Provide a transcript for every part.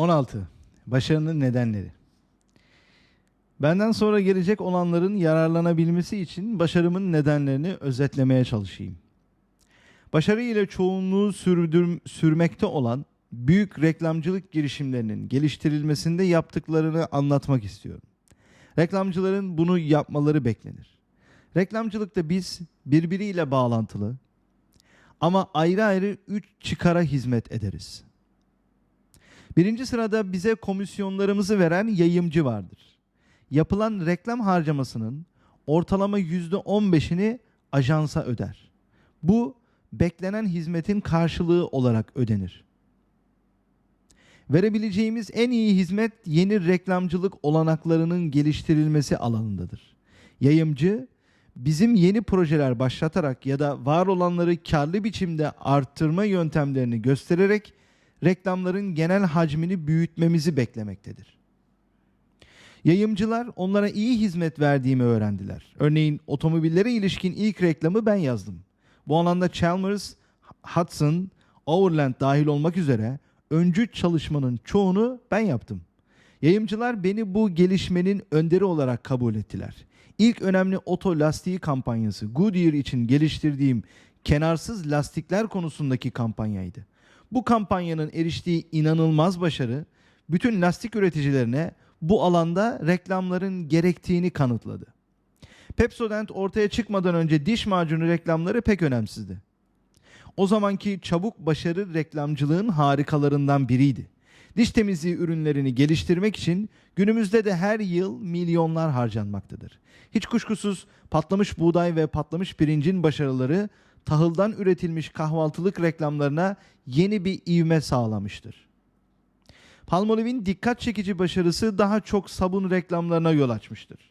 16. Başarının nedenleri. Benden sonra gelecek olanların yararlanabilmesi için başarımın nedenlerini özetlemeye çalışayım. Başarı ile çoğunluğu sürdür, sürmekte olan büyük reklamcılık girişimlerinin geliştirilmesinde yaptıklarını anlatmak istiyorum. Reklamcıların bunu yapmaları beklenir. Reklamcılıkta biz birbiriyle bağlantılı ama ayrı ayrı üç çıkara hizmet ederiz. Birinci sırada bize komisyonlarımızı veren yayımcı vardır. Yapılan reklam harcamasının ortalama yüzde 15'ini ajansa öder. Bu beklenen hizmetin karşılığı olarak ödenir. Verebileceğimiz en iyi hizmet yeni reklamcılık olanaklarının geliştirilmesi alanındadır. Yayımcı bizim yeni projeler başlatarak ya da var olanları karlı biçimde arttırma yöntemlerini göstererek reklamların genel hacmini büyütmemizi beklemektedir. Yayımcılar onlara iyi hizmet verdiğimi öğrendiler. Örneğin otomobillere ilişkin ilk reklamı ben yazdım. Bu alanda Chalmers, Hudson, Overland dahil olmak üzere öncü çalışmanın çoğunu ben yaptım. Yayımcılar beni bu gelişmenin önderi olarak kabul ettiler. İlk önemli oto lastiği kampanyası Goodyear için geliştirdiğim kenarsız lastikler konusundaki kampanyaydı. Bu kampanyanın eriştiği inanılmaz başarı bütün lastik üreticilerine bu alanda reklamların gerektiğini kanıtladı. Pepsodent ortaya çıkmadan önce diş macunu reklamları pek önemsizdi. O zamanki çabuk başarı reklamcılığın harikalarından biriydi. Diş temizliği ürünlerini geliştirmek için günümüzde de her yıl milyonlar harcanmaktadır. Hiç kuşkusuz patlamış buğday ve patlamış pirincin başarıları tahıldan üretilmiş kahvaltılık reklamlarına yeni bir ivme sağlamıştır. Palmolive'in dikkat çekici başarısı daha çok sabun reklamlarına yol açmıştır.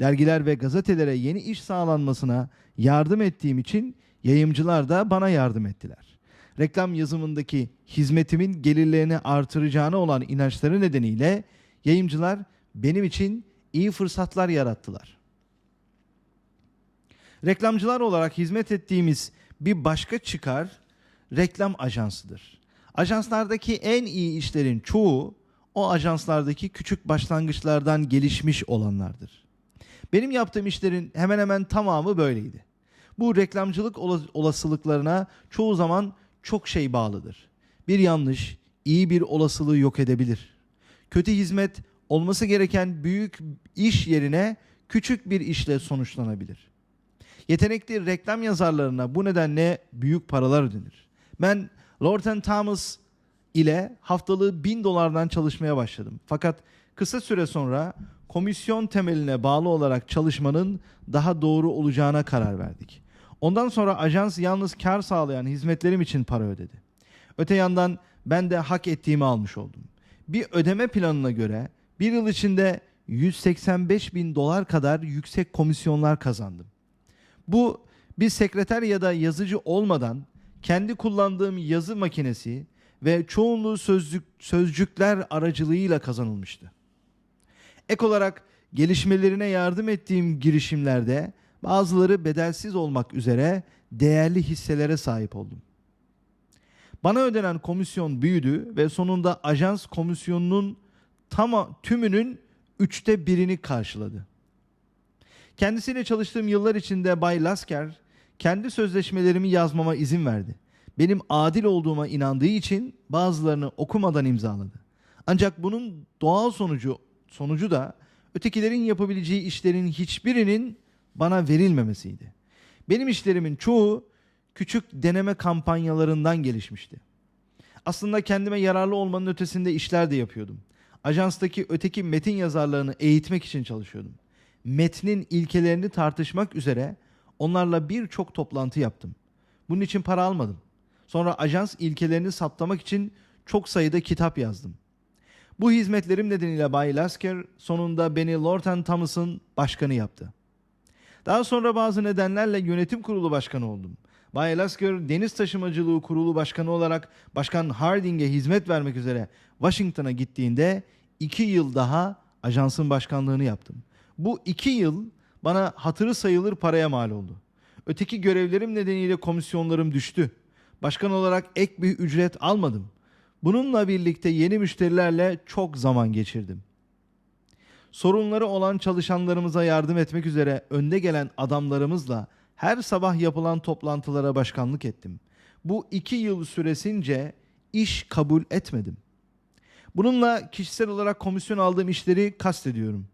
Dergiler ve gazetelere yeni iş sağlanmasına yardım ettiğim için yayımcılar da bana yardım ettiler. Reklam yazımındaki hizmetimin gelirlerini artıracağına olan inançları nedeniyle yayımcılar benim için iyi fırsatlar yarattılar. Reklamcılar olarak hizmet ettiğimiz bir başka çıkar reklam ajansıdır. Ajanslardaki en iyi işlerin çoğu o ajanslardaki küçük başlangıçlardan gelişmiş olanlardır. Benim yaptığım işlerin hemen hemen tamamı böyleydi. Bu reklamcılık ola- olasılıklarına çoğu zaman çok şey bağlıdır. Bir yanlış iyi bir olasılığı yok edebilir. Kötü hizmet olması gereken büyük iş yerine küçük bir işle sonuçlanabilir. Yetenekli reklam yazarlarına bu nedenle büyük paralar ödenir. Ben Lorton Thomas ile haftalığı 1000 dolardan çalışmaya başladım. Fakat kısa süre sonra komisyon temeline bağlı olarak çalışmanın daha doğru olacağına karar verdik. Ondan sonra ajans yalnız kar sağlayan hizmetlerim için para ödedi. Öte yandan ben de hak ettiğimi almış oldum. Bir ödeme planına göre bir yıl içinde 185 bin dolar kadar yüksek komisyonlar kazandım. Bu bir sekreter ya da yazıcı olmadan kendi kullandığım yazı makinesi ve çoğunluğu sözcük, sözcükler aracılığıyla kazanılmıştı. Ek olarak gelişmelerine yardım ettiğim girişimlerde bazıları bedelsiz olmak üzere değerli hisselere sahip oldum. Bana ödenen komisyon büyüdü ve sonunda ajans komisyonunun tam tümünün üçte birini karşıladı. Kendisiyle çalıştığım yıllar içinde Bay Lasker kendi sözleşmelerimi yazmama izin verdi. Benim adil olduğuma inandığı için bazılarını okumadan imzaladı. Ancak bunun doğal sonucu sonucu da ötekilerin yapabileceği işlerin hiçbirinin bana verilmemesiydi. Benim işlerimin çoğu küçük deneme kampanyalarından gelişmişti. Aslında kendime yararlı olmanın ötesinde işler de yapıyordum. Ajanstaki öteki metin yazarlarını eğitmek için çalışıyordum. Metnin ilkelerini tartışmak üzere onlarla birçok toplantı yaptım. Bunun için para almadım. Sonra ajans ilkelerini saptamak için çok sayıda kitap yazdım. Bu hizmetlerim nedeniyle Bay Lasker sonunda beni Lorton Thomas'ın başkanı yaptı. Daha sonra bazı nedenlerle yönetim kurulu başkanı oldum. Bay Lasker deniz taşımacılığı kurulu başkanı olarak Başkan Harding'e hizmet vermek üzere Washington'a gittiğinde iki yıl daha ajansın başkanlığını yaptım. Bu iki yıl bana hatırı sayılır paraya mal oldu. Öteki görevlerim nedeniyle komisyonlarım düştü. Başkan olarak ek bir ücret almadım. Bununla birlikte yeni müşterilerle çok zaman geçirdim. Sorunları olan çalışanlarımıza yardım etmek üzere önde gelen adamlarımızla her sabah yapılan toplantılara başkanlık ettim. Bu iki yıl süresince iş kabul etmedim. Bununla kişisel olarak komisyon aldığım işleri kastediyorum.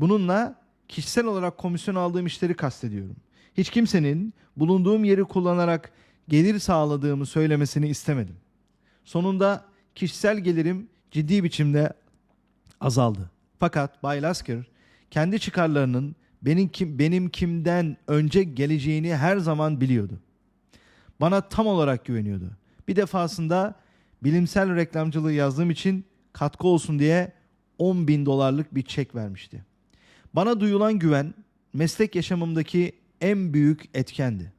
Bununla kişisel olarak komisyon aldığım işleri kastediyorum. Hiç kimsenin bulunduğum yeri kullanarak gelir sağladığımı söylemesini istemedim. Sonunda kişisel gelirim ciddi biçimde azaldı. Fakat Bay Lasker kendi çıkarlarının benim kim benim kimden önce geleceğini her zaman biliyordu. Bana tam olarak güveniyordu. Bir defasında bilimsel reklamcılığı yazdığım için katkı olsun diye 10 bin dolarlık bir çek vermişti. Bana duyulan güven meslek yaşamımdaki en büyük etkendi.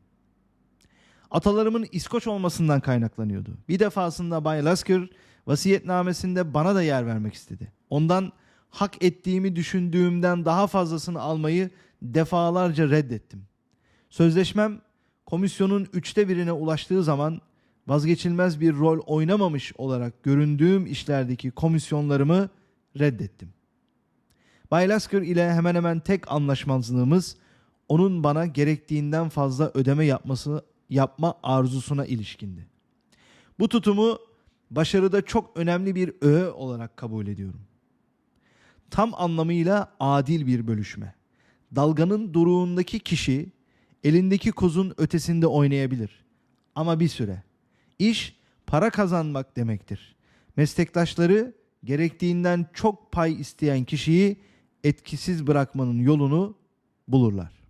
Atalarımın İskoç olmasından kaynaklanıyordu. Bir defasında Bay Lasker vasiyetnamesinde bana da yer vermek istedi. Ondan hak ettiğimi düşündüğümden daha fazlasını almayı defalarca reddettim. Sözleşmem komisyonun üçte birine ulaştığı zaman vazgeçilmez bir rol oynamamış olarak göründüğüm işlerdeki komisyonlarımı reddettim. Bay Lasker ile hemen hemen tek anlaşmazlığımız onun bana gerektiğinden fazla ödeme yapması yapma arzusuna ilişkindi. Bu tutumu başarıda çok önemli bir öğe olarak kabul ediyorum. Tam anlamıyla adil bir bölüşme. Dalganın duruğundaki kişi elindeki kozun ötesinde oynayabilir. Ama bir süre. İş para kazanmak demektir. Meslektaşları gerektiğinden çok pay isteyen kişiyi etkisiz bırakmanın yolunu bulurlar.